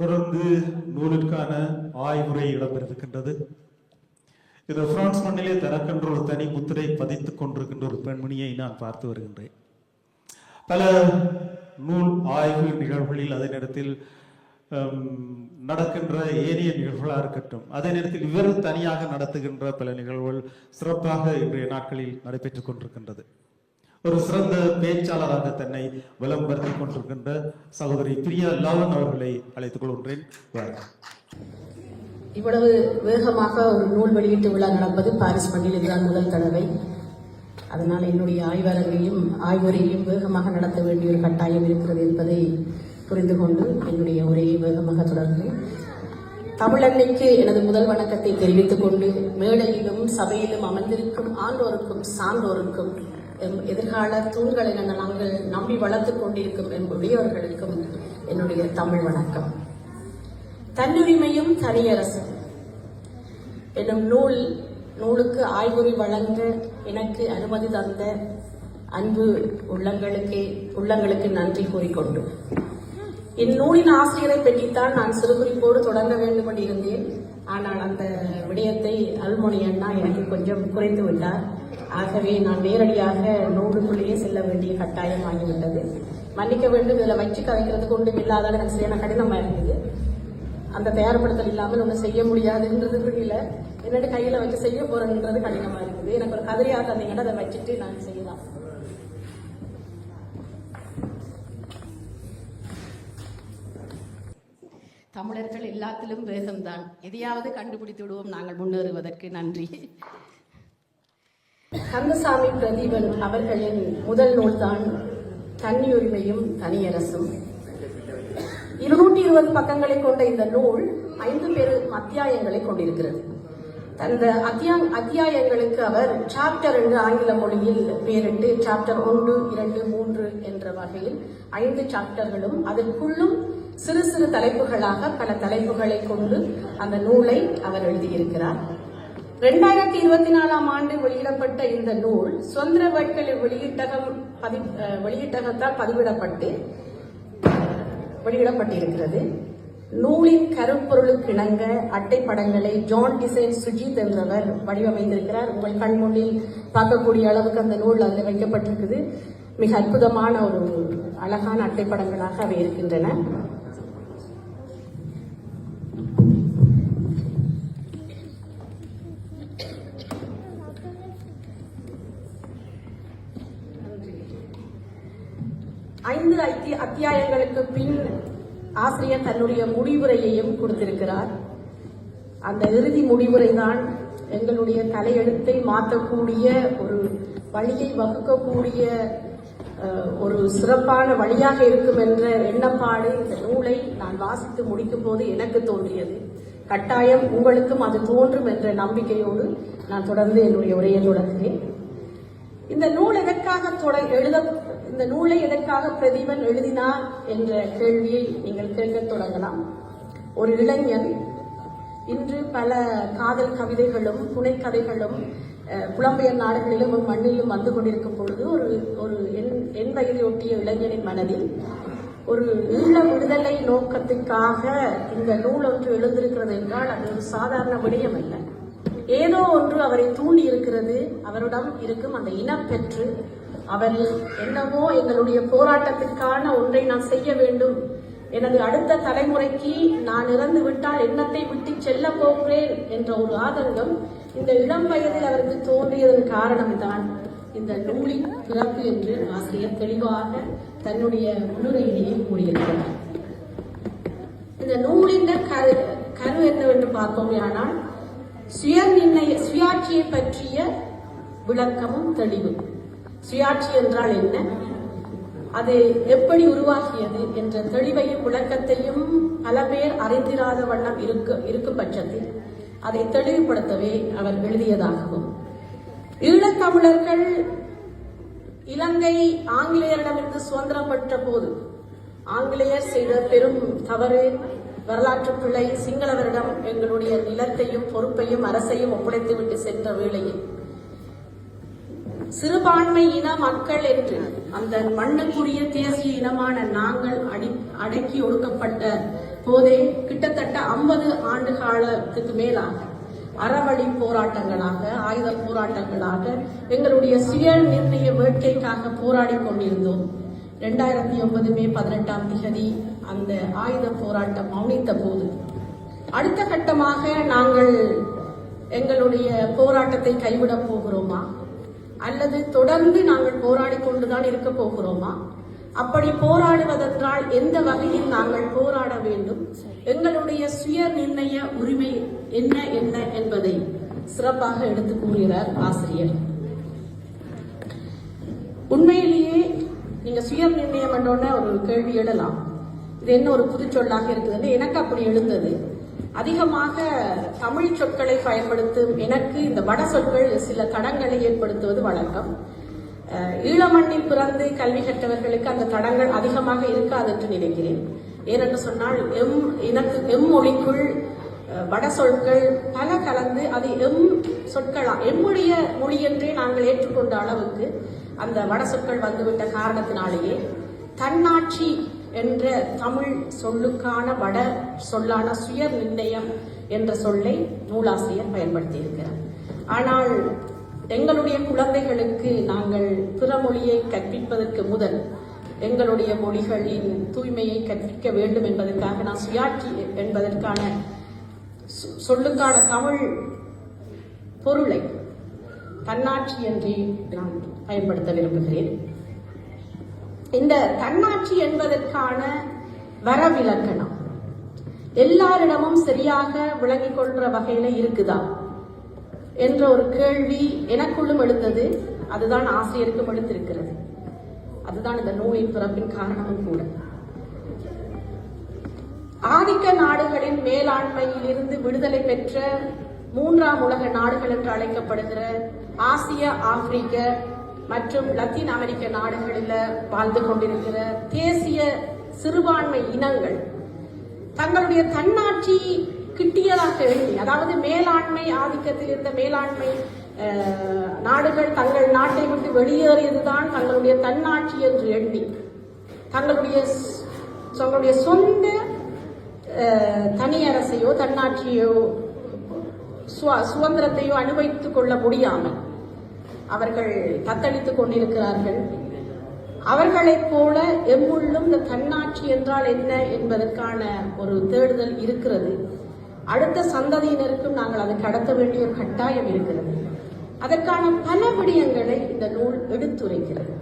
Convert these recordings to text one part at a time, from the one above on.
தொடர்ந்து நூலிற்கான ஆய்வுரை இடம்பெற்றிருக்கின்றது. இந்த பிரான்ஸ் மண்ணிலே தனக்கென்ற ஒரு தனி முத்திரை பதித்துக் கொண்டிருக்கின்ற ஒரு பெண்மணியை நான் பார்த்து வருகின்றேன். பல நூல் ஆய்வு நிகழ்வுகளில் அதே நேரத்தில் நடக்கின்ற ஏனைய நிகழ்வுகளாக இருக்கட்டும் அதே நேரத்தில் இவர் தனியாக நடத்துகின்ற பல நிகழ்வுகள் சிறப்பாக இன்றைய நாட்களில் நடைபெற்றுக் கொண்டிருக்கின்றது. ஒரு சிறந்த பேச்சாளராக தன்னை விளம்பரத்திக் கொண்டிருக்கின்ற சகோதரி பிரியா லாவன் அவர்களை அழைத்துக் கொள்கின்றேன். இவ்வளவு வேகமாக ஒரு நூல் வெளியீட்டு விழா நடப்பது பாரிஸ் பள்ளியில் இதுதான் முதல் தடவை. அதனால் என்னுடைய ஆய்வாளர்களையும் ஆய்வுரையையும் வேகமாக நடத்த வேண்டிய ஒரு கட்டாயம் இருக்கிறது என்பதை புரிந்து கொண்டு என்னுடைய உரையை வேகமாக தொடர்கிறேன். தமிழன்னைக்கு எனது முதல் வணக்கத்தை தெரிவித்துக் கொண்டு மேடையிலும் சபையிலும் அமர்ந்திருக்கும் ஆண்டோருக்கும் சான்றோருக்கும் எம் எதிர்கால தூண்களை நாங்கள் நம்பி வளர்த்துக் கொண்டிருக்கும் எம் என்னுடைய தமிழ் வணக்கம். தன்னுரிமையும் தனியரசும். என்னும் நூல் நூலுக்கு ஆய்வுரை வழங்க எனக்கு அனுமதி தந்த அன்பு உள்ளங்களுக்கு உள்ளங்களுக்கு நன்றி கூறிக்கொண்டு. இந்நூலின் ஆசிரியரை பற்றித்தான் நான் சிறுகுறிப்போடு தொடங்க வேண்டும் என்றிருந்தேன் ஆனால் அந்த விடயத்தை அல்மொழி அண்ணா எனக்கு கொஞ்சம் குறைந்து விட்டார். ஆகவே நான் நேரடியாக நூலுக்குள்ளேயே செல்ல வேண்டிய கட்டாயம் ஆகிவிட்டது. மன்னிக்க வேண்டும் இதில் வச்சு கதைக்கிறதுக்கு ஒன்றும் இல்லாத எனக்கு சரியான கடினமாக இருந்தது. அந்த தயார்படுத்தல் இல்லாமல் ஒன்றும் செய்ய முடியாதுன்றது புரியல. என்னட்டு கையில் வச்சு செய்ய போகிறேன்றது கடினமாக இருக்குது. எனக்கு ஒரு கதையாக தந்தீங்கன்னா அதை வச்சுட்டு நான் செய்யலாம். தமிழர்கள் எல்லாத்திலும் வேகம்தான். எதையாவது கண்டுபிடித்து விடுவோம். நாங்கள் முன்னேறுவதற்கு. நன்றி. கந்தசாமி பிரதீபன் அவர்களின் முதல் நூல்தான் தன்னியுரிமையும் தனியரசும். இருநூற்றி இருபது பக்கங்களை கொண்ட இந்த நூல் ஐந்து பேரு அத்தியாயங்களை கொண்டிருக்கிறது. அந்த அத்தியா அத்தியாயங்களுக்கு அவர் சாப்டர் என்று ஆங்கில மொழியில் பேரிட்டு சாப்டர் ஒன்று இரண்டு மூன்று என்ற வகையில் ஐந்து சாப்டர்களும் அதற்குள்ளும் சிறு சிறு தலைப்புகளாக பல தலைப்புகளை கொண்டு அந்த நூலை அவர் எழுதியிருக்கிறார். ரெண்டாயிரத்தி இருபத்தி நாலாம் ஆண்டு வெளியிடப்பட்ட இந்த நூல் சுதந்திர வேட்களை வெளியிட்டகம் பதி வெளியிட்டகத்தால் பதிவிடப்பட்டு வெளியிடப்பட்டிருக்கிறது. நூலின் கருப்பொருளுக்கு இணங்க அட்டைப்படங்களை ஜான் டிசைன் சுஜித் என்றவர் வடிவமைத்திருக்கிறார். உங்கள் கண்முன்னில் பார்க்கக்கூடிய அளவுக்கு அந்த நூல் அதில் வைக்கப்பட்டிருக்குது. மிக அற்புதமான ஒரு அழகான அட்டைப்படங்களாக அவை இருக்கின்றன ஐந்து அத்தி- அத்தியாயங்களுக்கு பின் ஆசிரியர் தன்னுடைய முடிவுரையையும் கொடுத்திருக்கிறார். அந்த இறுதி முடிவுரை தான் எங்களுடைய தலையெழுத்தை மாற்றக்கூடிய ஒரு வழியை வகுக்கக்கூடிய ஒரு சிறப்பான வழியாக இருக்கும் என்ற எண்ணப்பாடு இந்த நூலை நான் வாசித்து முடிக்கும் போது எனக்கு தோன்றியது. கட்டாயம் உங்களுக்கும் அது தோன்றும் என்ற நம்பிக்கையோடு நான் தொடர்ந்து என்னுடைய உரையை தொடர்கிறேன். இந்த நூல் எதற்காக தொட எழுத இந்த நூலை எதற்காக பிரதீபன் எழுதினார் என்ற கேள்வியை நீங்கள் கேட்கத் தொடங்கலாம். ஒரு இளைஞன் இன்று பல காதல் கவிதைகளும் புனைக்கதைகளும் புலம்பெயர் நாடுகளிலும் மண்ணிலும் வந்து கொண்டிருக்கும் பொழுது ஒரு ஒரு எண் எண் வயதை ஒட்டிய இளைஞனின் மனதில் ஒரு ஈழ விடுதலை நோக்கத்துக்காக இந்த நூல் ஒன்று எழுந்திருக்கிறது என்றால் அது ஒரு சாதாரண விடயம் அல்ல. ஏதோ ஒன்று அவரை தூண்டி இருக்கிறது அவரிடம் இருக்கும் அந்த இனப்பெற்று அவர் என்னவோ எங்களுடைய போராட்டத்திற்கான ஒன்றை நான் செய்ய வேண்டும். எனது அடுத்த தலைமுறைக்கு நான் இறந்து விட்டால் எண்ணத்தை விட்டு செல்ல போகிறேன் என்ற ஒரு ஆதங்கம் இந்த இளம் வயதில் அவருக்கு தோன்றியதன் காரணம்தான். இந்த நூலின் பிறப்பு என்று ஆசிரியர் தெளிவாக தன்னுடைய முன்னுரையிலேயே கூறியிருக்கிறார். இந்த நூலின் கரு கரு என்னவென்று பார்த்தோமேயானால் சுய நிர்ணய சுயாட்சியை பற்றிய விளக்கமும் தெளிவு. சுயாட்சி என்றால் என்ன? அது எப்படி உருவாகியது என்ற தெளிவையும் விளக்கத்தையும் பல பேர் அறிந்திராத வண்ணம் இருக்க இருக்கும் பட்சத்தில் அதை தெளிவுபடுத்தவே அவர் எழுதியதாகவும். ஈழத்தமிழர்கள் இலங்கை ஆங்கிலேயரிடமிருந்து சுதந்திரம் பெற்ற போது ஆங்கிலேயர் செய்த பெரும் தவறு வரலாற்று பிள்ளை சிங்களவரிடம் எங்களுடைய நிலத்தையும் பொறுப்பையும் அரசையும் ஒப்படைத்துவிட்டு சென்ற வேளையில் சிறுபான்மை இன மக்கள் என்று அந்த மண்ணுக்குரிய தேசிய இனமான நாங்கள் அடி அடக்கி ஒடுக்கப்பட்ட போதே கிட்டத்தட்ட ஐம்பது ஆண்டு காலத்துக்கு மேலாக அறவழி போராட்டங்களாக ஆயுத போராட்டங்களாக எங்களுடைய சுய நிர்ணய வேட்கைக்காக போராடி கொண்டிருந்தோம். ரெண்டாயிரத்தி ஒன்பது மே பதினெட்டாம் திகதி அந்த ஆயுத போராட்டம் மௌனித்த போது. அடுத்த கட்டமாக நாங்கள் எங்களுடைய போராட்டத்தை கைவிடப் போகிறோமா? அல்லது தொடர்ந்து நாங்கள் போராடி கொண்டுதான் இருக்க போகிறோமா? அப்படி போராடுவதென்றால் எந்த வகையில் நாங்கள் போராட வேண்டும்? எங்களுடைய சுய நிர்ணய உரிமை என்ன என்ன என்பதை சிறப்பாக எடுத்து கூறுகிறார் ஆசிரியர். உண்மையிலேயே நீங்க சுய நிர்ணயம் என்றோன்னே ஒரு கேள்வி எழலாம். இது என்ன ஒரு புதுச்சொல்லாக இருக்குதுன்னு எனக்கு அப்படி எழுந்தது. அதிகமாக தமிழ் சொற்களை பயன்படுத்தும் எனக்கு இந்த வட சொற்கள் சில தடங்களை ஏற்படுத்துவது வழக்கம். ஈழமண்ணில் பிறந்து கல்வி கற்றவர்களுக்கு அந்த தடங்கள் அதிகமாக இருக்காது என்று நினைக்கிறேன். ஏனென்று சொன்னால் எம் இனத்து எம் மொழிக்குள் வட சொற்கள் பல கலந்து அது எம் சொற்களா எம்முடைய மொழி என்றே நாங்கள் ஏற்றுக்கொண்ட அளவுக்கு அந்த வட சொற்கள் வந்துவிட்ட காரணத்தினாலேயே தன்னாட்சி என்ற தமிழ் சொல்லுக்கான வட சொல்லான சுய நிர்ணயம் என்ற சொல்லை நூலாசிரியர் பயன்படுத்தியிருக்கிறார். ஆனால் எங்களுடைய குழந்தைகளுக்கு நாங்கள் பிற மொழியை கற்பிப்பதற்கு முதல் எங்களுடைய மொழிகளின் தூய்மையை கற்பிக்க வேண்டும் என்பதற்காக நான் சுயாட்சி என்பதற்கான சொ- சொல்லுக்கான தமிழ் பொருளை தன்னாட்சி என்று நான் பயன்படுத்த விரும்புகிறேன். இந்த தன்னாட்சி என்பதற்கான வரவிலக்கணம். எல்லாரிடமும் சரியாக விளங்கிக் கொள்ற வகையில இருக்குதா? என்ற ஒரு கேள்வி எனக்குள்ளும் எழுந்தது. அதுதான் ஆசிரியருக்கும் எழுந்திருக்கிறது அதுதான் இந்த நோயின் பிறப்பின் காரணமும் கூட. ஆதிக்க நாடுகளின் மேலாண்மையில் இருந்து விடுதலை பெற்ற மூன்றாம் உலக நாடுகள் என்று அழைக்கப்படுகிற ஆசிய ஆப்பிரிக்க மற்றும் லத்தீன் அமெரிக்க நாடுகளில் வாழ்ந்து கொண்டிருக்கிற தேசிய சிறுபான்மை இனங்கள் தங்களுடைய தன்னாட்சி கிட்டியதாக எண்ணி அதாவது மேலாண்மை ஆதிக்கத்தில் இருந்த மேலாண்மை நாடுகள் தங்கள் நாட்டை விட்டு வெளியேறியதுதான் தங்களுடைய தன்னாட்சி என்று எண்ணி தங்களுடைய தங்களுடைய சொந்த தனி அரசையோ தன்னாட்சியோ சுதந்திரத்தையோ அனுபவித்துக் கொள்ள முடியாமல் அவர்கள் தத்தளித்துக் கொண்டிருக்கிறார்கள். அவர்களைப் போல எம்முள்ளும் இந்த தன்னாட்சி என்றால் என்ன என்பதற்கான ஒரு தேடுதல் இருக்கிறது. அடுத்த சந்ததியினருக்கும் நாங்கள் அதை கடத்த வேண்டிய ஒரு கட்டாயம் இருக்கிறது. அதற்கான பல விடயங்களை இந்த நூல் எடுத்துரைக்கிறது.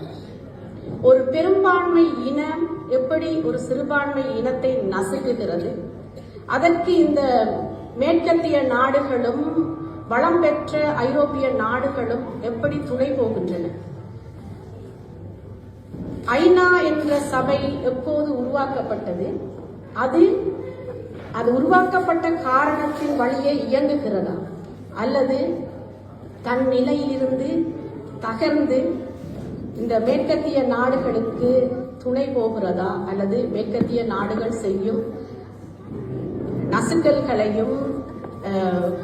ஒரு பெரும்பான்மை இனம் எப்படி ஒரு சிறுபான்மை இனத்தை நசுக்குகிறது? அதற்கு இந்த மேற்கத்திய நாடுகளும் வளம் பெற்ற ஐரோப்பிய நாடுகளும் எப்படி துணை போகின்றன? ஐநா என்ற சபை எப்போது உருவாக்கப்பட்டது? அது அது உருவாக்கப்பட்ட காரணத்தின் வழியே இயங்குகிறதா? அல்லது தன் நிலையிலிருந்து தகர்ந்து இந்த மேற்கத்திய நாடுகளுக்கு துணை போகிறதா? அல்லது மேற்கத்திய நாடுகள் செய்யும் நசுக்கல்களையும்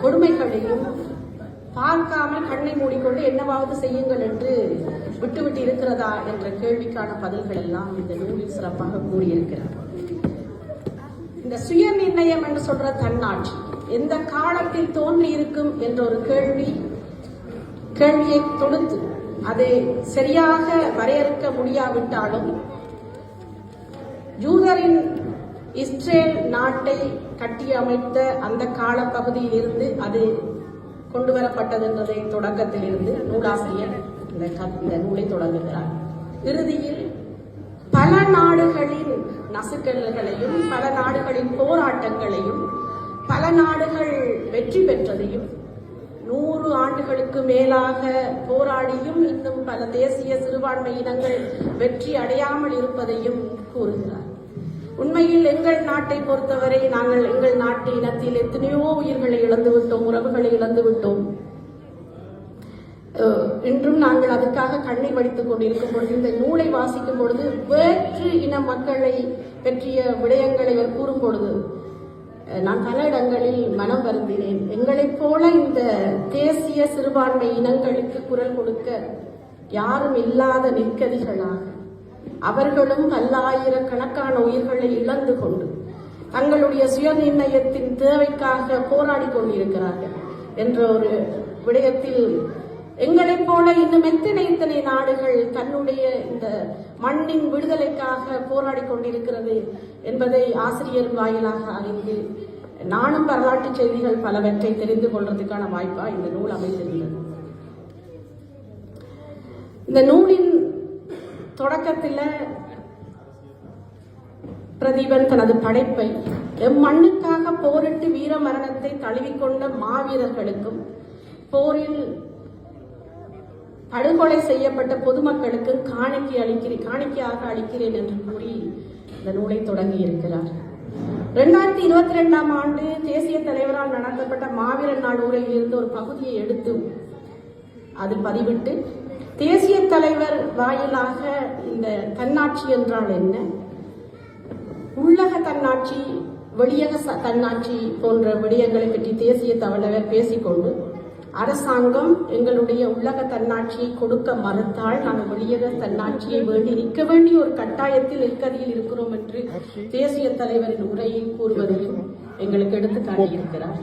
கொடுமைகளையும் பார்க்காமல் கண்ணை மூடிக்கொண்டு என்னவாவது செய்யுங்கள் என்று விட்டுவிட்டு இருக்கிறதா என்ற கேள்விக்கான பதில்கள் எல்லாம் இந்த நூலில் சிறப்பாக கூறியிருக்கிறார். இந்த சுய நிர்ணயம் என்று சொல்ற தன்னாட்சி எந்த காலத்தில் தோன்றி இருக்கும் என்ற ஒரு கேள்வி கேள்வியை தொடுத்து அதை சரியாக வரையறுக்க முடியாவிட்டாலும் யூதரின் இஸ்ரேல் நாட்டை கட்டியமைத்த அந்த காலப்பகுதியில் இருந்து அது கொண்டு வரப்பட்டது தொடக்கத்திலிருந்து தொடக்கத்தில் நூலாசிரியர் இந்த க- இந்த நூலை தொடங்குகிறார். இறுதியில் பல நாடுகளின் நசுக்கல்களையும் பல நாடுகளின் போராட்டங்களையும் பல நாடுகள் வெற்றி பெற்றதையும் நூறு ஆண்டுகளுக்கு மேலாக போராடியும் இன்னும் பல தேசிய சிறுபான்மை இனங்கள் வெற்றி அடையாமல் இருப்பதையும் கூறுகிறார். உண்மையில் எங்கள் நாட்டை பொறுத்தவரை நாங்கள் எங்கள் நாட்டு இனத்தில் எத்தனையோ உயிர்களை இழந்து விட்டோம் உறவுகளை இழந்து விட்டோம். இன்றும் நாங்கள் அதுக்காக கண்ணீர் வடித்துக் கொண்டிருக்கும் பொழுது இந்த நூலை வாசிக்கும் பொழுது வேற்று இன மக்களை பற்றிய விடயங்களை அவர் கூறும் பொழுது நான் பல இடங்களில் மனம் வருந்தினேன். எங்களைப் போல இந்த தேசிய சிறுபான்மை இனங்களுக்கு குரல் கொடுக்க யாரும் இல்லாத நிற்கதிகளாக அவர்களும் பல்லாயிரக்கணக்கான உயிர்களை இழந்து கொண்டு தங்களுடைய சுயநிர்ணயத்தின் தேவைக்காக போராடி கொண்டிருக்கிறார்கள் என்ற ஒரு விடயத்தில் எங்களைப் போல இன்னும் எத்தனை இத்தனை நாடுகள் தன்னுடைய இந்த மண்ணின் விடுதலைக்காக போராடி கொண்டிருக்கிறது என்பதை ஆசிரியர் வாயிலாக அறிந்து நானும் வரலாற்று செய்திகள் பலவற்றை தெரிந்து கொள்வதற்கான வாய்ப்பா இந்த நூல் அமைந்திருந்தது. இந்த நூலின் தொடக்கத்தில் பிரதீபன் தனது படைப்பை எம் மண்ணுக்காக போரிட்டு வீர மரணத்தை தழுவிக்கொண்ட மாவீரர்களுக்கும் போரில் படுகொலை செய்யப்பட்ட பொதுமக்களுக்கு காணிக்கை அளிக்கிறேன் காணிக்கையாக அளிக்கிறேன் என்று கூறி இந்த நூலை தொடங்கி இருக்கிறார். இரண்டாயிரத்தி இருபத்தி ரெண்டாம் ஆண்டு தேசிய தலைவரால் நடத்தப்பட்ட மாவீரன் நாடு உரையில் இருந்து ஒரு பகுதியை எடுத்து அது பதிவிட்டு தேசிய தலைவர் வாயிலாக இந்த தன்னாட்சி என்றால் என்ன? உள்ளக தன்னாட்சி வெளியக தன்னாட்சி போன்ற விடயங்களை பற்றி தேசிய தலைவர் பேசிக்கொண்டு அரசாங்கம் எங்களுடைய உள்ளக தன்னாட்சியை கொடுக்க மறுத்தால் நாங்கள் வெளியக தன்னாட்சியை வேண்டி நிற்க வேண்டிய ஒரு கட்டாயத்தில் நெருக்கடியில் இருக்கிறோம் என்று தேசிய தலைவரின் உரையை கூறுவதையும் எங்களுக்கு எடுத்து காட்டியிருக்கிறார்.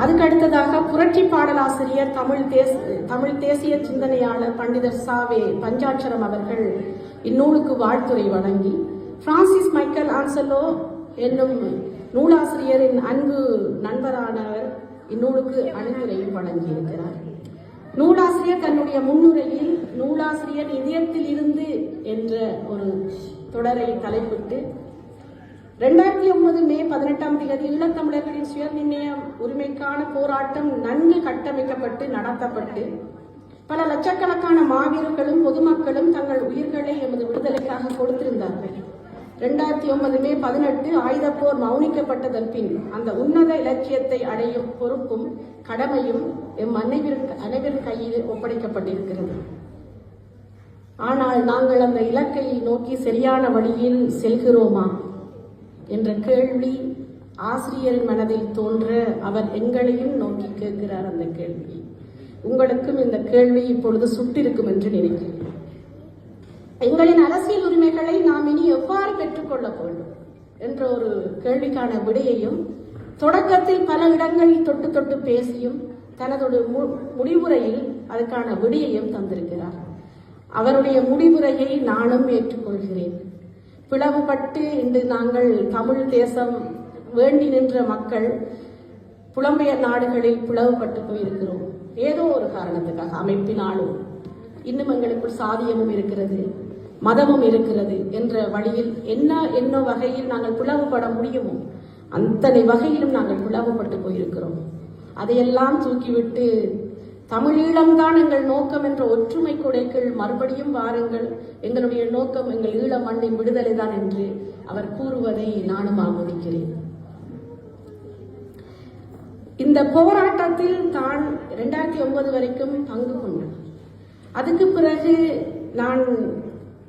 அதுக்கு அடுத்ததாக புரட்சி பாடலாசிரியர் தமிழ் தேச தமிழ் தேசிய சிந்தனையாளர் பண்டிதர் சாவே பஞ்சாட்சரம் அவர்கள் இந்நூலுக்கு வாழ்த்துரை வழங்கி பிரான்சிஸ் மைக்கேல் ஆன்சலோ என்னும் நூலாசிரியரின் அன்பு நண்பரானவர் இந்நூலுக்கு அணுகுரையும் வழங்கியிருக்கிறார். நூலாசிரியர் தன்னுடைய முன்னுரையில் நூலாசிரியர் இதயத்தில் இருந்து என்ற ஒரு தொடரை தலைப்பிட்டு ரெண்டாயிரத்தி ஒன்பது மே பதினெட்டாம் தேதி ஈழத்தமிழர்களின் சுயநிர்ணய உரிமைக்கான போராட்டம் நன்கு கட்டமைக்கப்பட்டு நடத்தப்பட்டு பல லட்சக்கணக்கான மாவீரர்களும் பொதுமக்களும் தங்கள் உயிர்களை எமது விடுதலைக்காக கொடுத்திருந்தார்கள். ரெண்டாயிரத்தி ஒன்பது மே பதினெட்டு ஆயுதப்போர் மௌனிக்கப்பட்டதன் பின் அந்த உன்னத இலட்சியத்தை அடையும் பொறுப்பும் கடமையும் எம் அனைவருக்கு அனைவரின் கையில் ஒப்படைக்கப்பட்டிருக்கிறது. ஆனால் நாங்கள் அந்த இலக்கை நோக்கி சரியான வழியில் செல்கிறோமா? என்ற கேள்வி ஆசிரியர் மனதில் தோன்ற அவர் எங்களையும் நோக்கி கேட்கிறார் அந்த கேள்வி. உங்களுக்கும் இந்த கேள்வி இப்பொழுது சுட்டிருக்கும் என்று நினைக்கிறேன். எங்களின் அரசியல் உரிமைகளை நாம் இனி எவ்வாறு பெற்றுக்கொள்ள வேண்டும் என்ற ஒரு கேள்விக்கான விடையையும் தொடக்கத்தில் பல இடங்களில் தொட்டு தொட்டு பேசியும் தனது மு- முடிவுரையில் அதற்கான விடையையும் தந்திருக்கிறார். அவருடைய முடிவுரையை நானும் ஏற்றுக்கொள்கிறேன். பிளவுபட்டு இன்று நாங்கள் தமிழ் தேசம் வேண்டி நின்ற மக்கள் புலம்பெயர் நாடுகளில் பிளவுபட்டு போயிருக்கிறோம். ஏதோ ஒரு காரணத்துக்காக அமைப்பினாலும் இன்னும் எங்களுக்குள் சாதியமும் இருக்கிறது மதமும் இருக்கிறது என்ற வழியில் என்ன என்ன வகையில் நாங்கள் பிளவுபட முடியுமோ அத்தனை வகையிலும் நாங்கள் பிளவுபட்டு போயிருக்கிறோம். அதையெல்லாம் தூக்கிவிட்டு தமிழீழம்தான் எங்கள் நோக்கம் என்ற ஒற்றுமை கொடைக்குள் மறுபடியும் வாருங்கள். எங்களுடைய நோக்கம் எங்கள் ஈழ மண்ணின் விடுதலை தான் என்று அவர் கூறுவதை நானும் ஆமோதிக்கிறேன். இந்த போராட்டத்தில் தான் ரெண்டாயிரத்தி ஒன்பது வரைக்கும் பங்கு கொண்டார் அதுக்கு பிறகு நான்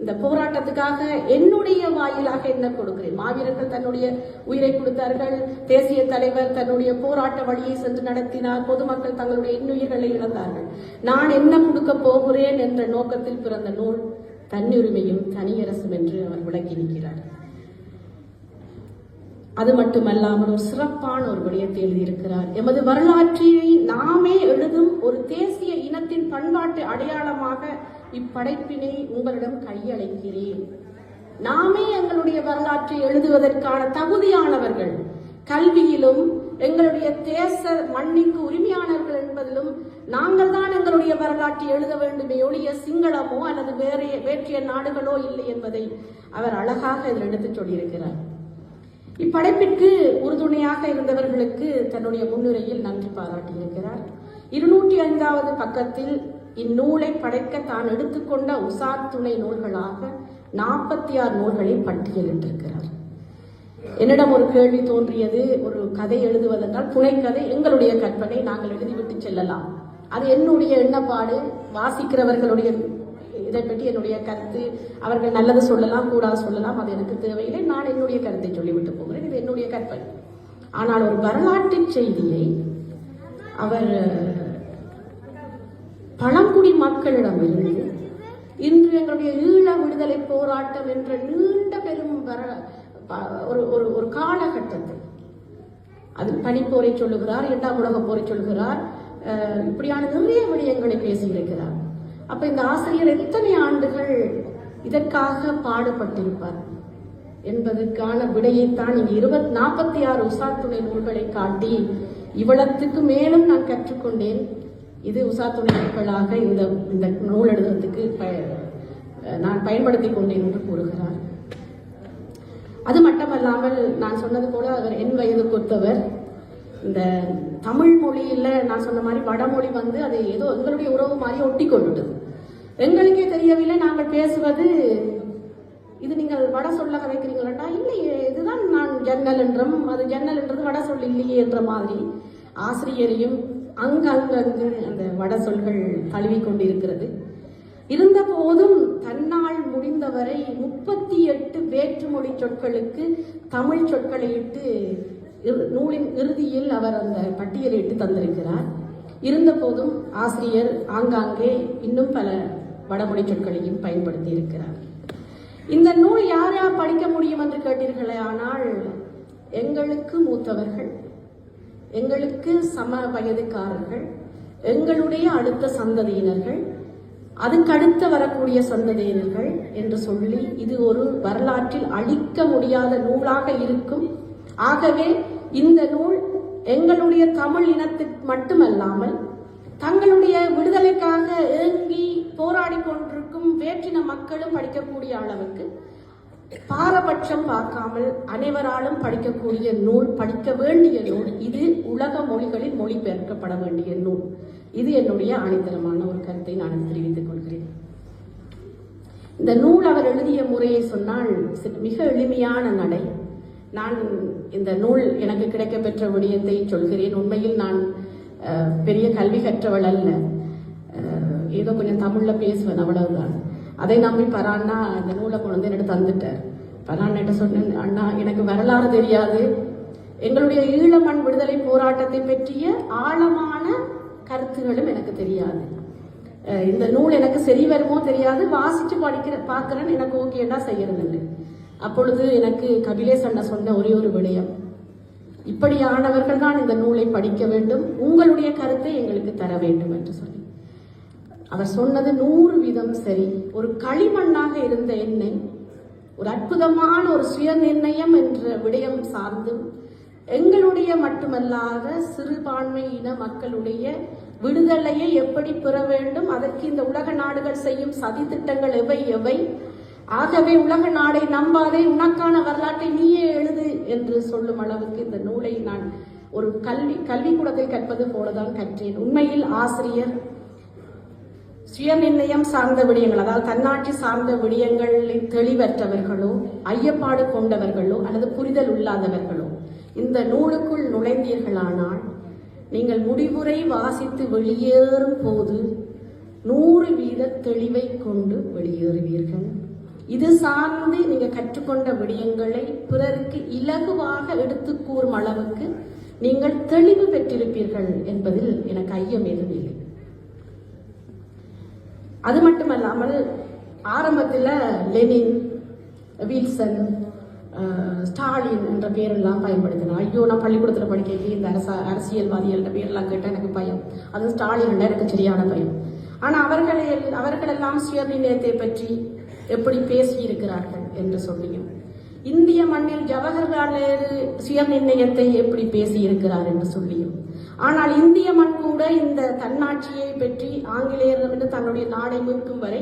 இந்த போராட்டத்துக்காக என்னுடைய வாயிலாக என்ன கொடுக்கிறேன்? மாவீரர்கள் தன்னுடைய உயிரை கொடுத்தார்கள். தேசிய தலைவர் தன்னுடைய போராட்ட வழியை சென்று நடத்தினார். பொதுமக்கள் தங்களுடைய இன்னுயிர்களை இழந்தார்கள். நான் என்ன கொடுக்க போகிறேன் என்ற நோக்கத்தில் பிறந்த நூல் தன்னுரிமையும் தனியரசும் என்று அவர் விளக்கி நிற்கிறார் அது மட்டுமல்லாமல் ஒரு சிறப்பான ஒரு விடயத்தை எழுதியிருக்கிறார். எமது வரலாற்றை நாமே எழுதும் ஒரு தேசிய இனத்தின் பண்பாட்டு அடையாளமாக இப்படைப்பினை உங்களிடம் கையளிக்கிறேன். நாமே எங்களுடைய வரலாற்றை எழுதுவதற்கான தகுதியானவர்கள். கல்வியிலும் எங்களுடைய தேச மண்ணிற்கு உரிமையானவர்கள் என்பதிலும் நாங்கள் தான் எங்களுடைய வரலாற்றை எழுத வேண்டுமே ஒழிய சிங்களமோ அல்லது வேற வேற்றிய நாடுகளோ இல்லை என்பதை அவர் அழகாக இதில் எடுத்துச் சொல்லியிருக்கிறார். இப்படைப்பிற்கு உறுதுணையாக இருந்தவர்களுக்கு தன்னுடைய முன்னுரையில் நன்றி பாராட்டியிருக்கிறார். இருநூற்றி ஐந்தாவது பக்கத்தில் இந்நூலை படைக்க தான் எடுத்துக்கொண்ட உசார் துணை நூல்களாக நாற்பத்தி ஆறு நூல்களை பட்டியலிட்டிருக்கிறார் என்னிடம் ஒரு கேள்வி தோன்றியது. ஒரு கதை எழுதுவதென்றால் புனைக்கதை எங்களுடைய கற்பனை. நாங்கள் எழுதிவிட்டு செல்லலாம். அது என்னுடைய எண்ணப்பாடு. வாசிக்கிறவர்களுடைய இதை பற்றி என்னுடைய கருத்து. அவர்கள் நல்லது சொல்லலாம் கூடாது சொல்லலாம். அது எனக்கு தேவையில்லை. நான் என்னுடைய கருத்தை சொல்லிவிட்டு போகிறேன். இது என்னுடைய கற்பனை. ஆனால் ஒரு வரலாற்று செய்தியை அவர் பழங்குடி மக்களிடமிருந்து இன்று எங்களுடைய ஈழ விடுதலை போராட்டம் என்ற நீண்ட பெரும் வர ஒரு ஒரு ஒரு காலகட்டத்தில். அது பனிப்போரை சொல்லுகிறார் இரண்டாம் உலக போரை சொல்லுகிறார் இப்படியான நிறைய விடயங்களை பேசியிருக்கிறார். அப்ப இந்த ஆசிரியர் எத்தனை ஆண்டுகள் இதற்காக பாடுபட்டிருப்பார்? என்பதற்கான விடையைத்தான் இங்கு இருபத் நாற்பத்தி ஆறு உசாத்துணை நூல்களை காட்டி இவ்வளத்துக்கு மேலும் நான் கற்றுக்கொண்டேன். இது உசாத்துணை நூல்களாக இந்த இந்த நூல் எழுதுறதுக்கு ப- நான் பயன்படுத்தி கொண்டேன் என்று கூறுகிறார். அது மட்டுமல்லாமல் நான் சொன்னது போல அவர் என் வயது கொடுத்தவர். இந்த தமிழ் மொழியில் நான் சொன்ன மாதிரி வடமொழி வந்து அது ஏதோ எங்களுடைய உறவு மாதிரி ஒட்டி கொண்டுட்டது எங்களுக்கே தெரியவில்லை நாங்கள் பேசுவது. இது நீங்கள் வட சொல்ல கதைக்கிறீங்களா இல்லையே இதுதான் நான் ஜன்னல் என்றும் அது ஜன்னல் என்றது வட சொல் இல்லையே என்ற மாதிரி ஆசிரியரையும் அங்கங்கங்கு அந்த வட சொல்கள் கழுவி கொண்டிருக்கிறது இருந்த போதும் தன்னால் முடிந்தவரை முப்பத்தி எட்டு வேற்றுமொழி சொற்களுக்கு தமிழ் சொற்களை இட்டு நூலின் இறுதியில் அவர் அந்த பட்டியலிட்டு தந்திருக்கிறார். இருந்த போதும் ஆசிரியர் ஆங்காங்கே இன்னும் பல வடமொழி சொற்களையும் பயன்படுத்தி இருக்கிறார் இந்த நூல் யார் யார் படிக்க முடியும் என்று கேட்டீர்களே? ஆனால் எங்களுக்கு மூத்தவர்கள். எங்களுக்கு சம வயதுக்காரர்கள் எங்களுடைய அடுத்த சந்ததியினர்கள் அதுக்கு அடுத்த வரக்கூடிய சந்ததியினர்கள் என்று சொல்லி இது ஒரு வரலாற்றில் அழிக்க முடியாத நூலாக இருக்கும். ஆகவே இந்த நூல் எங்களுடைய தமிழ் இனத்துக்கு மட்டுமல்லாமல் தங்களுடைய விடுதலைக்காக ஏங்கி போராடி கொண்டிருக்கும் வேற்றின மக்களும் படிக்கக்கூடிய அளவுக்கு பாரபட்சம் பார்க்காமல் அனைவராலும் படிக்கக்கூடிய நூல் படிக்க வேண்டிய நூல் இது உலக மொழிகளில் மொழிபெயர்க்கப்பட வேண்டிய நூல். இது என்னுடைய ஆணித்தரமான ஒரு கருத்தை நான் தெரிவித்துக் கொள்கிறேன். இந்த நூல் அவர் எழுதிய முறையை சொன்னால் மிக எளிமையான நடை. நான் இந்த நூல் எனக்கு கிடைக்கப்பெற்ற விடயத்தை சொல்கிறேன். உண்மையில் நான் பெரிய கல்வி கற்றவள் அல்ல. ஏதோ கொஞ்சம் தமிழ்ல பேசுவேன் அவ்வளவுதான். அதை நம்பி பரான்னா அந்த நூலை கொண்டு வந்து என்னிட்ட தந்துட்டார். பரான்கிட்ட சொன்னேன் அண்ணா எனக்கு வரலாறு தெரியாது. எங்களுடைய ஈழமண் விடுதலை போராட்டத்தை பற்றிய ஆழமான கருத்துகளும் எனக்கு தெரியாது. இந்த நூல் எனக்கு சரி வருமோ தெரியாது. வாசிச்சு படிக்கிற பார்க்குறேன்னு எனக்கு ஓகேண்டா செய்யறது அப்பொழுது எனக்கு கபிலேஷ் அண்ணா சொன்ன ஒரே ஒரு விடயம். இப்படியானவர்கள் தான் இந்த நூலை படிக்க வேண்டும். உங்களுடைய கருத்தை எங்களுக்கு தர வேண்டும் என்று சொல்லி. அவர் சொன்னது நூறு வீதம் சரி. ஒரு களிமண்ணாக இருந்த என்னை ஒரு அற்புதமான ஒரு சுய நிர்ணயம் என்ற விடயம் சார்ந்தும் எங்களுடைய மட்டுமல்லாத சிறுபான்மை இன மக்களுடைய விடுதலையை எப்படி பெற வேண்டும் அதற்கு இந்த உலக நாடுகள் செய்யும் சதி திட்டங்கள் எவை எவை? ஆகவே உலக நாடை நம்பாதே உனக்கான வரலாற்றை நீயே எழுது என்று சொல்லும் அளவுக்கு இந்த நூலை நான் ஒரு கல்வி கல்விக்கூடத்தில் கற்பது போலதான் கற்றேன். உண்மையில் ஆசிரியர் சுயநிர்ணயம் சார்ந்த விடயங்கள் அதாவது தன்னாட்சி சார்ந்த விடயங்களில் தெளிவற்றவர்களோ ஐயப்பாடு கொண்டவர்களோ அல்லது புரிதல் இல்லாதவர்களோ இந்த நூலுக்குள் நுழைந்தீர்களானால் நீங்கள் முடிவுரை வாசித்து வெளியேறும் போது நூறு வீத தெளிவை கொண்டு வெளியேறுவீர்கள். இது சார்ந்து நீங்கள் கற்றுக்கொண்ட விடயங்களை பிறருக்கு இலகுவாக எடுத்து கூறும் அளவுக்கு நீங்கள் தெளிவு பெற்றிருப்பீர்கள் என்பதில் எனக்கு ஐயம் எதுவும் இல்லை. அது மட்டுமல்லாமல் ஆரம்பத்தில் லெனின் வில்சன் ஸ்டாலின் என்ற பேரெல்லாம் பயன்படுத்தினேன் ஐயோ நான் பள்ளிக்கூடத்தில் படிக்க இந்த அரச அரசியல்வாதிகள் பேரெல்லாம் கேட்டால் எனக்கு பயம். அது ஸ்டாலின் எனக்கு சரியான பயம். ஆனால் அவர்களை அவர்களெல்லாம் சுயநிலையத்தை பற்றி எப்படி பேசியிருக்கிறார்கள் என்று சொல்லியும் இந்திய மண்ணில் ஜவஹர்லால் நேரு சுயநிர்ணயத்தை எப்படி பேசியிருக்கிறார் என்று சொல்லியும். ஆனால் இந்திய மண் கூட இந்த தன்னாட்சியை பற்றி ஆங்கிலேயரிடமிருந்து தன்னுடைய நாடை மீட்கும் வரை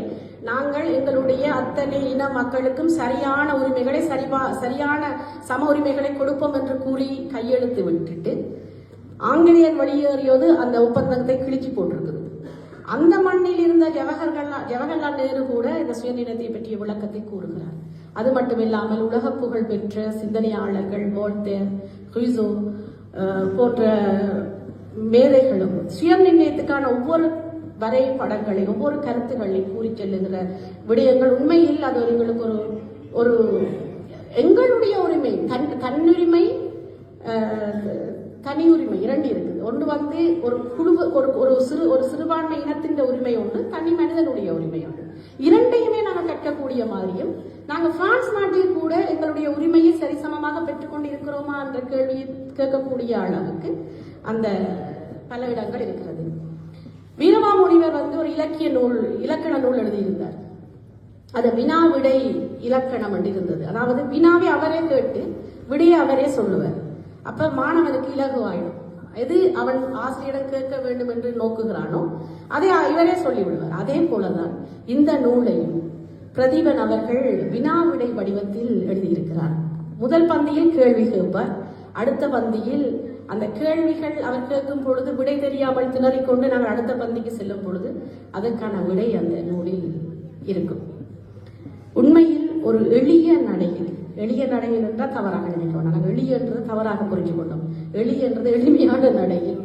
நாங்கள் எங்களுடைய அத்தனை இன மக்களுக்கும் சரியான உரிமைகளை சரிவா சரியான சம உரிமைகளை கொடுப்போம் என்று கூறி கையெழுத்து விட்டுட்டு ஆங்கிலேயர் வெளியேறியது அந்த ஒப்பந்தத்தை கிழிச்சு போட்டிருக்குது. அந்த மண்ணில் இருந்த ஜவஹர்லால் ஜவஹர்லால் நேரு கூட இந்த சுயநிலையத்தை பற்றிய விளக்கத்தை கூறுகிறார். அது மட்டுமில்லாமல் உலக புகழ் பெற்ற சிந்தனையாளர்கள் வோல்டேர் ஹுய்சோ போன்ற மேதைகளும் சுயநிர்ணயத்துக்கான ஒவ்வொரு வரைபடங்களை ஒவ்வொரு கருத்துக்களை கூறி செல்லுகிற விடயங்கள். உண்மையில் அது ஒரு எங்களுக்கு ஒரு ஒரு எங்களுடைய உரிமை தன் தன்னுரிமை தனி உரிமை இரண்டு இருக்குது. ஒன்று வந்து ஒரு குழு ஒரு ஒரு சிறு ஒரு சிறுபான்மை இனத்தின் உரிமை ஒன்று தனி மனிதனுடைய உரிமை ஒன்று. இரண்டையுமே நாங்கள் கற்கக்கூடிய மாதிரியும் நாங்கள் பிரான்ஸ் நாட்டில் கூட எங்களுடைய உரிமையை சரிசமமாக பெற்றுக்கொண்டு இருக்கிறோமா என்ற கேள்வியை கேட்கக்கூடிய அளவுக்கு அந்த பல இடங்கள் இருக்கிறது. வீரமாமுனிவர் வந்து ஒரு இலக்கிய நூல் இலக்கண நூல் எழுதியிருந்தார். அது வினா விடை இலக்கணம் என்று இருந்தது. அதாவது வினாவை அவரே கேட்டு விடையை அவரே சொல்லுவார். அப்ப மாணவனுக்கு இலகுவாயிடும். எது அவன் ஆசிரியரிடம் கேட்க வேண்டும் என்று நோக்குகிறானோ அதை இவரே சொல்லிவிடுவார். அதே போலதான் இந்த நூலையும் பிரதீபன் அவர்கள் வினா விடை வடிவத்தில் எழுதியிருக்கிறார். முதல் பந்தியில் கேள்வி கேட்பார். அடுத்த பந்தியில் அந்த கேள்விகள் அவர் கேட்கும் பொழுது விடை தெரியாமல் திணறிக்கொண்டு நாங்கள் அடுத்த பந்திக்கு செல்லும் பொழுது அதற்கான விடை அந்த நூலில் இருக்கும். உண்மையில் ஒரு எளிய நடையில் எளிய நடையில் என்றால் தவறாக நினைக்கிறோம் நாங்கள் எளிய என்றது தவறாக புரிஞ்சு கொண்டோம் எளியன்றது எளிமையான நடையில்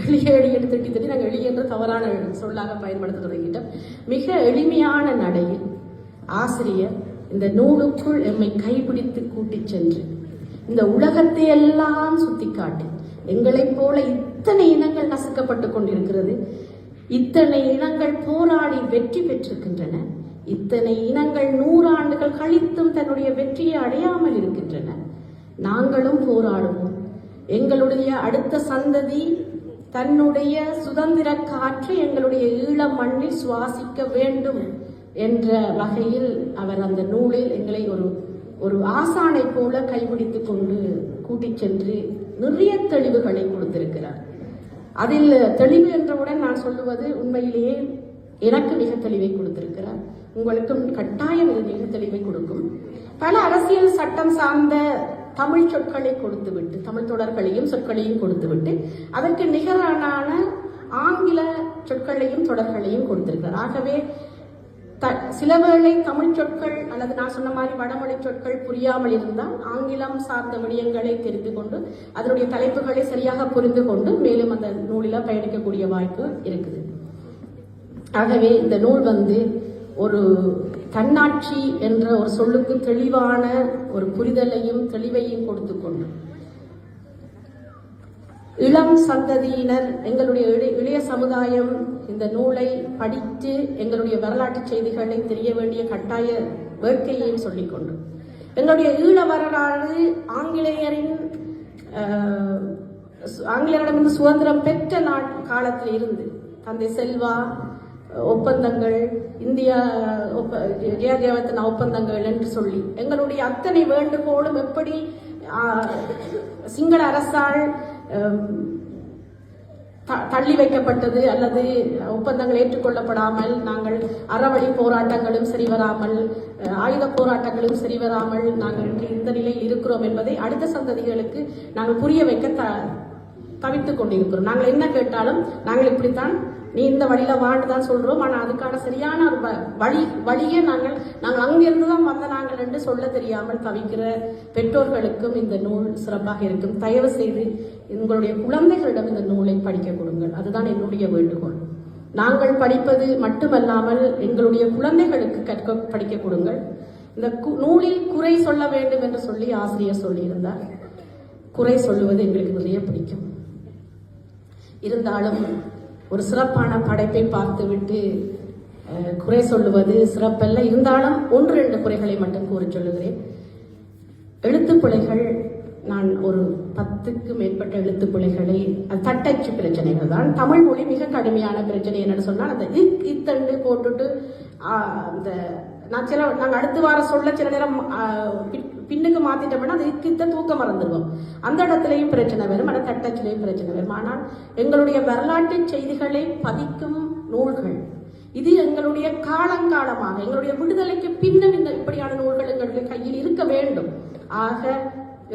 எளிய எளிய திட்டி திட்டி நாங்கள் எளியன்ற தவறான சொல்லாக பயன்படுத்த தொடங்கிட்டோம். மிக எளிமையான நடையில் ஆசிரியர் இந்த நூலுக்குள் எம்மை கைப்பிடித்து கூட்டிச் சென்று இந்த உலகத்தை எல்லாம் சுத்தி காட்டி எங்களைப் போல இத்தனை இனங்கள் நசுக்கப்பட்டு கொண்டிருக்கிறது. இத்தனை இனங்கள் போராடி வெற்றி பெற்றிருக்கின்றன. இத்தனை இனங்கள் நூறாண்டுகள் கழித்தும் தன்னுடைய வெற்றியை அடையாமல் இருக்கின்றன. நாங்களும் போராடுவோம். எங்களுடைய அடுத்த சந்ததி தன்னுடைய சுதந்திர காற்று எங்களுடைய ஈழ மண்ணில் சுவாசிக்க வேண்டும் என்ற வகையில் அவர் அந்த நூலில் எங்களை ஒரு ஒரு ஆசானை போல கைபிடித்துக் கொண்டு கூட்டிச் சென்று நிறைய தெளிவுகளை கொடுத்திருக்கிறார். அதில் தெளிவு என்றவுடன் நான் சொல்லுவது உண்மையிலேயே எனக்கு மிக தெளிவை கொடுத்திருக்கிறார். உங்களுக்கும் கட்டாயம் இது மிக தெளிவை கொடுக்கும். பல அரசியல் சட்டம் சார்ந்த தமிழ் சொற்களை கொடுத்துவிட்டு தமிழ் தொடர்களையும் சொற்களையும் கொடுத்துவிட்டு அதற்கு நிகரான ஆங்கில சொற்களையும் தொடர்களையும் கொடுத்திருக்கிறார். ஆகவே த சில வேளை தமிழ் சொற்கள் அல்லது நான் சொன்ன மாதிரி வடமொழி சொற்கள் புரியாமல் இருந்தால் ஆங்கிலம் சார்ந்த விடயங்களை தெரிந்து கொண்டு அதனுடைய தலைப்புகளை சரியாக புரிந்து கொண்டு மேலும் அந்த நூலில் பயணிக்கக்கூடிய வாய்ப்பு இருக்குது. ஆகவே இந்த நூல் வந்து ஒரு தன்னாட்சி என்ற ஒரு சொல்லுக்கு தெளிவான ஒரு புரிதலையும் தெளிவையும் கொடுத்து கொண்டு. இளம் சந்ததியினர் எங்களுடைய இளைய- இளைய சமுதாயம் இந்த நூலை படித்து எங்களுடைய வரலாற்று செய்திகளை தெரிய வேண்டிய கட்டாய வேட்கையையும் சொல்லிக்கொண்டு எங்களுடைய ஈழ வரலாறு ஆங்கிலேயரின் ஆங்கிலேயரிடமிருந்து சுதந்திரம் பெற்ற நாட் காலத்தில் இருந்து தந்தை செல்வா ஒப்பந்தங்கள் இந்தியா ஒப்ப ஜெயதேவத்தின் ஒப்பந்தங்கள் என்று சொல்லி எங்களுடைய அத்தனை வேண்டுகோளும் எப்படி சிங்கள அரசால் த- தள்ளி வைக்கப்பட்டது அல்லது ஒப்பந்தங்கள் ஏற்றுக்கொள்ளப்படாமல் நாங்கள் அறவழி போராட்டங்களும் சரிவராமல் அஹ், ஆயுத போராட்டங்களும் சரிவராமல் நாங்கள் இன்று இந்த நிலையில் இருக்கிறோம் என்பதை அடுத்த சந்ததிகளுக்கு நாங்கள் புரிய வைக்க த தவித்துக் கொண்டிருக்கிறோம். நாங்கள் என்ன கேட்டாலும் நாங்கள் இப்படித்தான் நீ இந்த வழியில வாண்டு தான் சொல்றோம். ஆனா அதுக்கான சரியான ஒரு வ- வழி வழியே நாங்கள் நாங்கள் அங்கிருந்து தான் வந்த நாங்கள் என்று சொல்ல தெரியாமல் தவிக்கிற பெற்றோர்களுக்கும் இந்த நூல் சிறப்பாக இருக்கும். தயவு செய்து உங்களுடைய குழந்தைகளிடம் இந்த நூலை படிக்க கொடுங்கள். அதுதான் என்னுடைய வேண்டுகோள். நாங்கள் படிப்பது மட்டுமல்லாமல் எங்களுடைய குழந்தைகளுக்கு கற்க படிக்க கொடுங்கள். இந்த கு- நூலில் குறை சொல்ல வேண்டும் என்று சொல்லி ஆசிரியர் சொல்லியிருந்தார். குறை சொல்லுவது எங்களுக்கு நிறைய பிடிக்கும். இருந்தாலும் ஒரு சிறப்பான படைப்பை பார்த்துவிட்டு குறை சொல்லுவது சிறப்பல்ல. இருந்தாலும் ஒன்று ரெண்டு குறைகளை மட்டும் கூறி சொல்லுகிறேன். எழுத்துப்பிழைகள் நான் ஒரு பத்துக்கு மேற்பட்ட எழுத்துப்பிழைகளை அது தட்டச்சு பிரச்சனைகள் தான். தமிழ் மொழி மிக கடுமையான பிரச்சனை என்னன்னு சொன்னால் அந்த இத்தண்டு போட்டுட்டு அந்த நான் சில நாங்கள் அடுத்த வாரம் சொல்ல சில நேரம் பின்னுக்கு மாற்றிட்டோம்னா அது இக்கு தூக்க மறந்துடுவோம் அந்த இடத்துலையும் பிரச்சனை வரும் ஆனால் தட்டச்சிலையும் பிரச்சனை வரும். ஆனால் எங்களுடைய வரலாற்று செய்திகளை பதிக்கும் நூல்கள். இது எங்களுடைய காலங்காலமாக எங்களுடைய விடுதலைக்கு பின்னும் இந்த இப்படியான நூல்கள் எங்களுடைய கையில் இருக்க வேண்டும். ஆக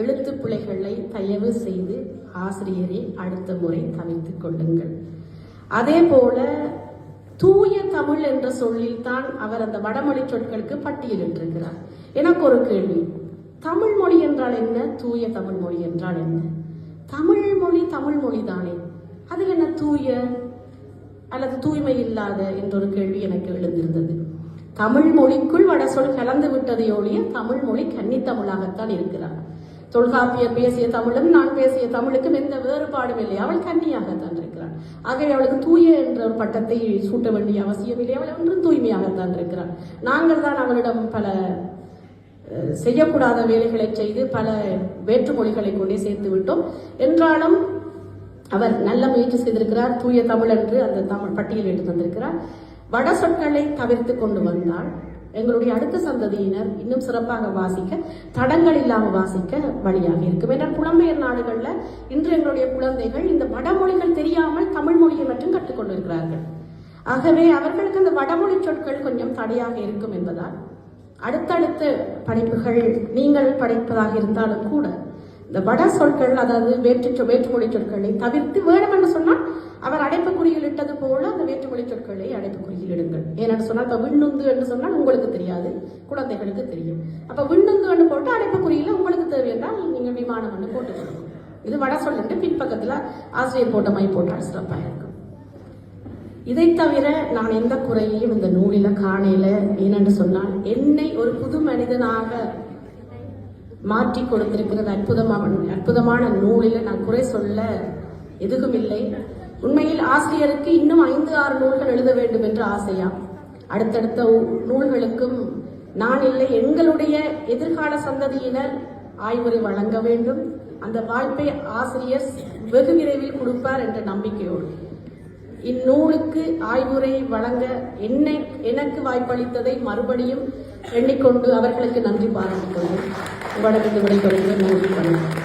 எழுத்து பிழைகளை தயவு செய்து ஆசிரியரை அடுத்த முறை தவித்துக் கொள்ளுங்கள். அதே போல தூய தமிழ் என்ற சொல்லில்தான் அவர் அந்த வடமொழி சொற்களுக்கு பட்டியலிட்டிருக்கிறார் எனக்கு ஒரு கேள்வி. தமிழ் மொழி என்றால் என்ன? தூய தமிழ் மொழி என்றால் என்ன? தமிழ் மொழி தமிழ் மொழி தானே அது என்ன தூய அல்லது தூய்மை இல்லாத என்றொரு கேள்வி எனக்கு எழுந்திருந்தது. தமிழ் மொழிக்குள் வட சொல் கலந்து விட்டதை ஒழிய தமிழ் மொழி கன்னித்தமிழாகத்தான் இருக்கிறார். தொல்காப்பியர் பேசிய தமிழும் நான் பேசிய தமிழுக்கும் எந்த வேறுபாடும் இல்லை. அவள் கன்னியாகத்தான் இருக்கிறாள் ஆகவே அவளுக்கு தூய என்ற ஒரு பட்டத்தை சூட்ட வேண்டிய அவசியம் இல்லை. அவள் ஒன்றும் தூய்மையாகத்தான் இருக்கிறாள் நாங்கள் தான் அவளிடம் பல செய்யக்கூடாத வேலைகளை செய்து பல வேற்றுமொழிகளை கொண்டே சேர்த்து விட்டோம். என்றாலும் அவர் நல்ல முயற்சி செய்திருக்கிறார். தூய தமிழ் என்று அந்த தமிழ் பட்டியல் எடுத்து வந்திருக்கிறார் வட சொற்களை தவிர்த்து கொண்டு வந்தால் எங்களுடைய அடுத்த சந்ததியினர் இன்னும் சிறப்பாக வாசிக்க தடங்கள் இல்லாமல் வாசிக்க வழியாக இருக்கும். ஏன்னால் புலம்பெயர் நாடுகளில் இன்று எங்களுடைய குழந்தைகள் இந்த வடமொழிகள் தெரியாமல் தமிழ் மொழியை மட்டும் கற்றுக்கொண்டு இருக்கிறார்கள் ஆகவே அவர்களுக்கு அந்த வடமொழி சொற்கள் கொஞ்சம் தடையாக இருக்கும் என்பதால் அடுத்தடுத்து படிப்புகள் நீங்கள் படிப்பதாக இருந்தாலும் கூட இந்த வட சொற்கள் அதாவது வேற்று வேற்றுமொழி சொற்களை தவிர்த்து வேணும் என்று சொன்னால் அவர் அடைப்புக்குறியில் இட்டது போல அந்த வேற்றுமொழி சொற்களை அடைப்புக்குறியில் இடுங்கள். ஏனென்று சொன்னால் இப்போ விண்ணுந்து என்று சொன்னால் உங்களுக்கு தெரியாது குழந்தைகளுக்கு தெரியும். அப்போ விண்ணுந்து என்று போட்டு அடைப்புக்குறியில் உங்களுக்கு தேவை நீங்கள் விமானம் என்று போட்டுக்கணும் இது வட சொல் பின்பக்கத்தில் ஆசிரியர் போட்ட மை போட்டால் சிறப்பாக இருக்கும். இதை தவிர நான் எந்த குறையையும் இந்த நூலில காணையில ஏனென்று சொன்னால் என்னை ஒரு புது மனிதனாக மாற்றி கொடுத்திருக்கிறது அற்புதமான அற்புதமான நூலில் நான் குறை சொல்ல எதுவும் இல்லை உண்மையில் ஆசிரியருக்கு இன்னும் ஐந்து ஆறு நூல்கள் எழுத வேண்டும் என்று ஆசையா? அடுத்தடுத்த நூல்களுக்கும் நான் இல்லை எங்களுடைய எதிர்கால சந்ததியினர் ஆய்வுரை வழங்க வேண்டும். அந்த வாய்ப்பை ஆசிரியர் வெகு விரைவில் கொடுப்பார் என்ற நம்பிக்கையோடு. இந்நூலுக்கு ஆய்வுரை வழங்க என்னை எனக்கு வாய்ப்பளித்ததை மறுபடியும் எண்ணிக்கொண்டு அவர்களுக்கு நன்றி பாராட்டுகிறேன் கொண்டு உங்களிடம் விடைபெறுகிறேன் நன்றி வணக்கம்